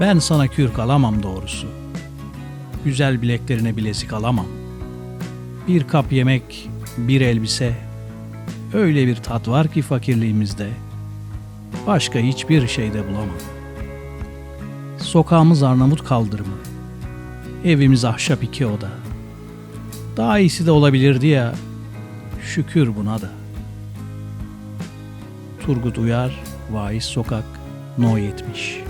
Ben sana kürk alamam doğrusu. Güzel bileklerine bilezik alamam. Bir kap yemek, bir elbise. Öyle bir tat var ki fakirliğimizde. Başka hiçbir şeyde bulamam. Sokağımız Arnavut kaldırımı. Evimiz ahşap iki oda. Daha iyisi de olabilirdi ya. Şükür buna da. Turgut Uyar, Vaiz Sokak, No 70.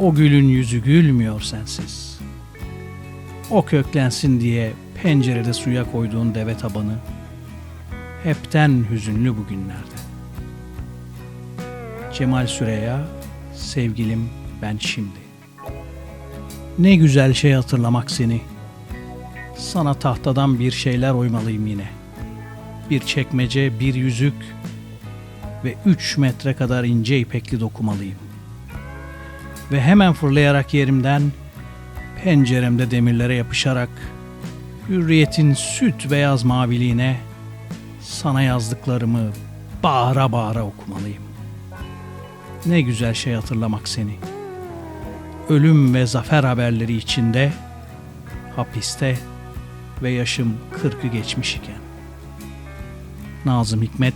O gülün yüzü gülmüyor sensiz. O köklensin diye pencerede suya koyduğun deve tabanı hepten hüzünlü bugünlerde. Cemal Süreya, sevgilim ben şimdi. Ne güzel şey hatırlamak seni. Sana tahtadan bir şeyler oymalıyım yine. Bir çekmece, bir yüzük ve üç metre kadar ince ipekli dokumalıyım. Ve hemen fırlayarak yerimden, penceremde demirlere yapışarak, hürriyetin süt beyaz maviliğine, sana yazdıklarımı bağıra bağıra okumalıyım. Ne güzel şey hatırlamak seni. Ölüm ve zafer haberleri içinde, hapiste ve yaşım kırkı geçmiş iken. Nazım Hikmet,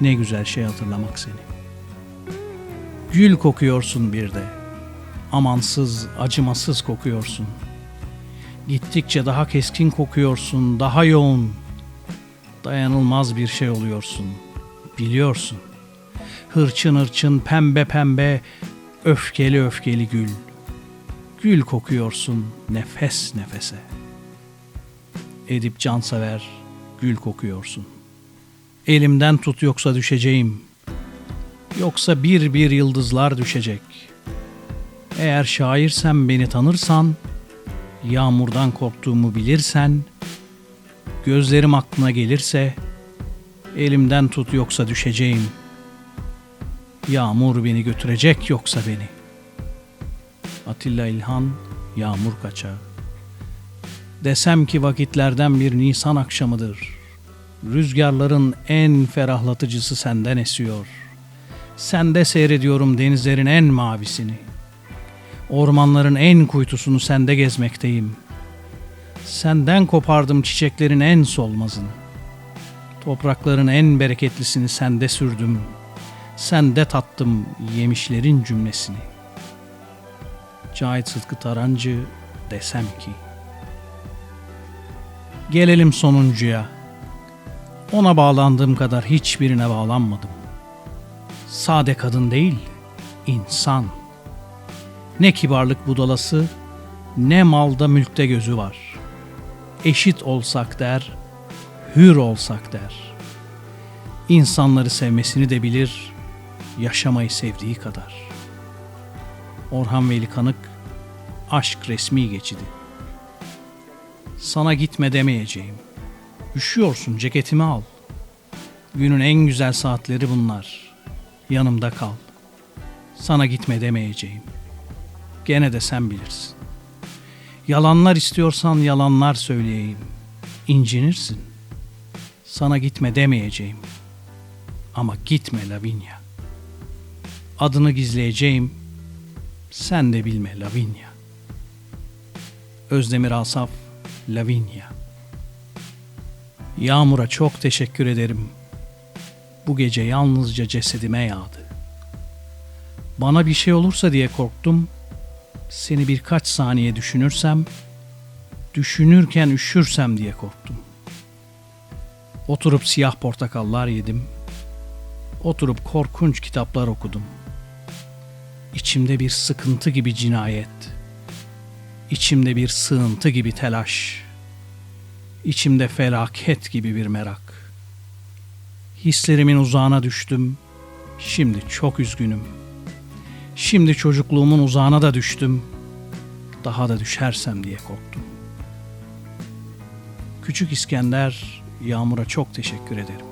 ne güzel şey hatırlamak seni. Gül kokuyorsun bir de. Amansız, acımasız kokuyorsun. Gittikçe daha keskin kokuyorsun, daha yoğun. Dayanılmaz bir şey oluyorsun. Biliyorsun. Hırçın hırçın, pembe pembe, öfkeli öfkeli gül. Gül kokuyorsun nefes nefese. Edip cansever, gül kokuyorsun. Elimden tut yoksa düşeceğim. Yoksa bir bir yıldızlar düşecek. Eğer şairsen beni tanırsan, yağmurdan korktuğumu bilirsen, gözlerim aklına gelirse, elimden tut yoksa düşeceğim. Yağmur beni götürecek yoksa beni. Atilla İlhan, Yağmur Kaçağı. Desem ki vakitlerden bir Nisan akşamıdır. Rüzgarların en ferahlatıcısı senden esiyor. Sende seyrediyorum denizlerin en mavisini. Ormanların en kuytusunu sende gezmekteyim. Senden kopardım çiçeklerin en solmazını. Toprakların en bereketlisini sende sürdüm. Sende tattım yemişlerin cümlesini. Cahit Sıtkı Tarancı desem ki. Gelelim sonuncuya. Ona bağlandığım kadar hiçbirine bağlanmadım. Sade kadın değil, insan. Ne kibarlık budalası, ne malda mülkte gözü var. Eşit olsak der, hür olsak der. İnsanları sevmesini de bilir, yaşamayı sevdiği kadar. Orhan Veli Kanık, Aşk Resmi Geçidi. Sana gitme demeyeceğim. Üşüyorsun ceketimi al. Günün en güzel saatleri bunlar. Yanımda kal. Sana gitme demeyeceğim. Gene de sen bilirsin. Yalanlar istiyorsan yalanlar söyleyeyim. İncinirsin. Sana gitme demeyeceğim. Ama gitme Lavinia. Adını gizleyeceğim. Sen de bilme Lavinia. Özdemir Asaf, Lavinia. Yağmur'a çok teşekkür ederim. Bu gece yalnızca cesedime yağdı. Bana bir şey olursa diye korktum. Seni birkaç saniye düşünürsem, düşünürken üşürsem diye korktum. Oturup siyah portakallar yedim. Oturup korkunç kitaplar okudum. İçimde bir sıkıntı gibi cinayet. İçimde bir sığıntı gibi telaş. İçimde felaket gibi bir merak. Hislerimin uzağına düştüm. Şimdi çok üzgünüm. Şimdi çocukluğumun uzağına da düştüm. Daha da düşersem diye korktum. Küçük İskender, Yağmur'a çok teşekkür ederim.